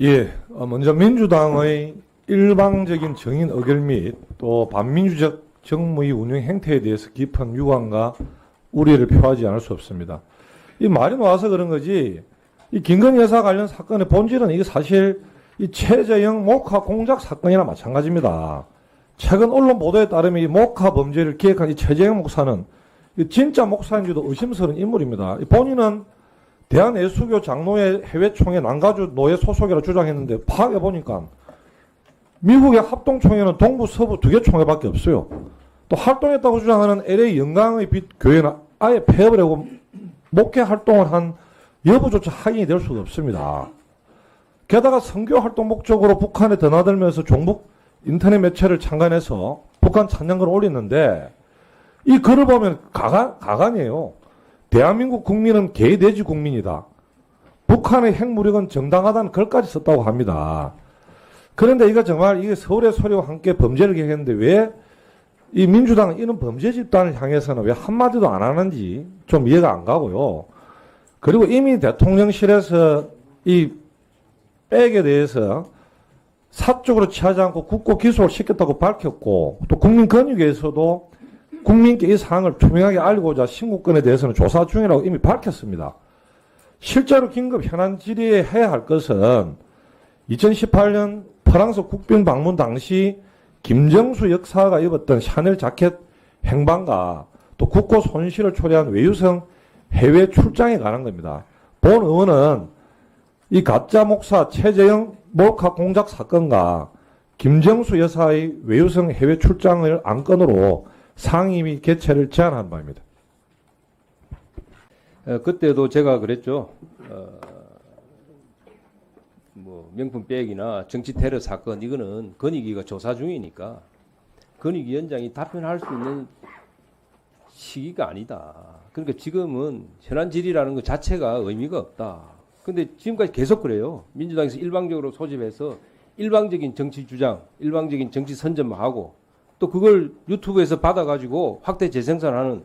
예, 어, 먼저 민주당의 일방적인 정인 의결 및 또 반민주적 정무위 운영 행태에 대해서 깊은 유감과 우려를 표하지 않을 수 없습니다. 이 말이 나와서 그런 거지, 이 김건희 여사 관련 사건의 본질은 이게 사실 이 최재형 목화 공작 사건이나 마찬가지입니다. 최근 언론 보도에 따르면 이 목화 범죄를 기획한 이 최재형 목사는 이 진짜 목사인지도 의심스러운 인물입니다. 이 본인은 대한예수교 장로회 해외총회 난가주 노예 소속이라 주장했는데 파악해 보니까 미국의 합동총회는 동부 서부 두 개 총회밖에 없어요. 또 활동했다고 주장하는 LA 영광의 빛 교회는 아예 폐업을 하고 목회 활동을 한 여부조차 확인이 될 수가 없습니다. 게다가 선교 활동 목적으로 북한에 드나들면서 종북 인터넷 매체를 창간해서 북한 찬양글을 올렸는데 이 글을 보면 가관, 가관이에요. 대한민국 국민은 개돼지 국민이다. 북한의 핵무력은 정당하다는 글까지 썼다고 합니다. 그런데 이거 정말 이게 서울의 소리와 함께 범죄를 기획했는데 왜 이 민주당은 이런 범죄 집단을 향해서는 왜 한마디도 안 하는지 좀 이해가 안 가고요. 그리고 이미 대통령실에서 이 백에 대해서 사적으로 취하지 않고 국고 기소를 시켰다고 밝혔고 또 국민권익위에서도 국민께 이 사항을 투명하게 알고자 신고권에 대해서는 조사 중이라고 이미 밝혔습니다. 실제로 긴급 현안 질의에 해야 할 것은 2018년 프랑스 국빈 방문 당시 김정수 역사가 입었던 샤넬 자켓 행방과 또 국고 손실을 초래한 외유성 해외 출장에 관한 겁니다. 본 의원은 이 가짜 목사 최재형 몰카 공작 사건과 김정수 여사의 외유성 해외 출장을 안건으로 상임위 개최를 제안한 바입니다. 어, 그때도 제가 그랬죠. 어, 뭐 명품 백이나 정치 테러 사건 이거는 건의기가 조사 중이니까 건의위원장이 답변할 수 있는 시기가 아니다. 그러니까 지금은 현안 질의라는 것 자체가 의미가 없다. 근데 지금까지 계속 그래요. 민주당에서 일방적으로 소집해서 일방적인 정치 주장, 일방적인 정치 선전만 하고 또 그걸 유튜브에서 받아가지고 확대 재생산하는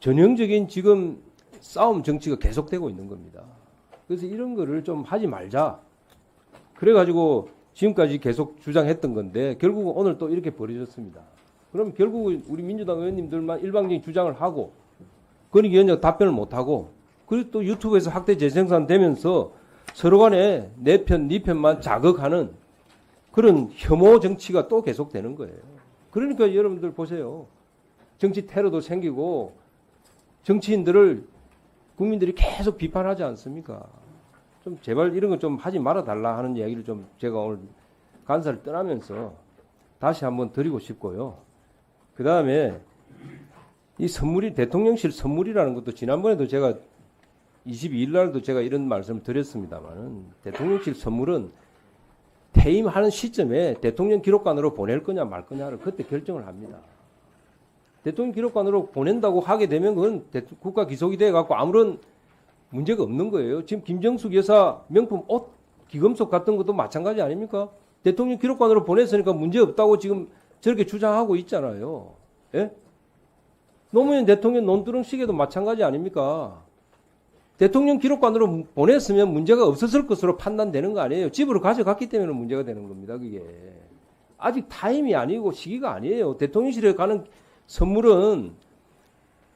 전형적인 지금 싸움 정치가 계속되고 있는 겁니다. 그래서 이런 거를 좀 하지 말자. 그래가지고 지금까지 계속 주장했던 건데 결국은 오늘 또 이렇게 벌어졌습니다. 그럼 결국은 우리 민주당 의원님들만 일방적인 주장을 하고 건의위원장 답변을 못하고 그리고 또 유튜브에서 확대 재생산 되면서 서로 간에 내 편, 네 편만 자극하는 그런 혐오 정치가 또 계속되는 거예요. 그러니까 여러분들 보세요. 정치 테러도 생기고 정치인들을 국민들이 계속 비판하지 않습니까? 좀 제발 이런 거좀 하지 말아 달라 하는 이야기를 좀 제가 오늘 간사를 떠나면서 다시 한번 드리고 싶고요. 그 다음에 이 선물이 대통령실 선물이라는 것도 지난번에도 제가 22일 날도 제가 이런 말씀을 드렸습니다만은 대통령실 선물은 퇴임하는 시점에 대통령 기록관으로 보낼 거냐 말 거냐를 그때 결정을 합니다. 대통령 기록관으로 보낸다고 하게 되면 그건 대- 국가 기속이 돼 갖고 아무런 문제가 없는 거예요. 지금 김정숙 여사 명품 옷, 기금속 같은 것도 마찬가지 아닙니까? 대통령 기록관으로 보냈으니까 문제 없다고 지금 저렇게 주장하고 있잖아요. 예? 노무현 대통령 논두렁 시계도 마찬가지 아닙니까? 대통령 기록관으로 보냈으면 문제가 없었을 것으로 판단되는 거 아니에요. 집으로 가져갔기 때문에 문제가 되는 겁니다. 그게 아직 타임이 아니고 시기가 아니에요. 대통령실에 가는 선물은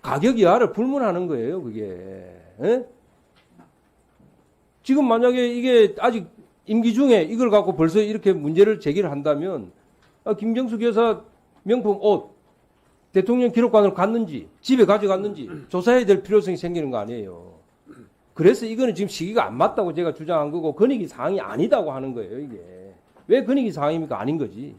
가격 이하를 불문하는 거예요. 그게 예? 지금 만약에 이게 아직 임기 중에 이걸 갖고 벌써 이렇게 문제를 제기를 한다면 아, 김정숙 여사 명품 옷 대통령 기록관으로 갔는지 집에 가져갔는지 조사해야 될 필요성이 생기는 거 아니에요. 그래서 이거는 지금 시기가 안 맞다고 제가 주장한 거고 건의기 사항이 아니다고 하는 거예요, 이게. 왜 건의기 사항입니까? 아닌 거지.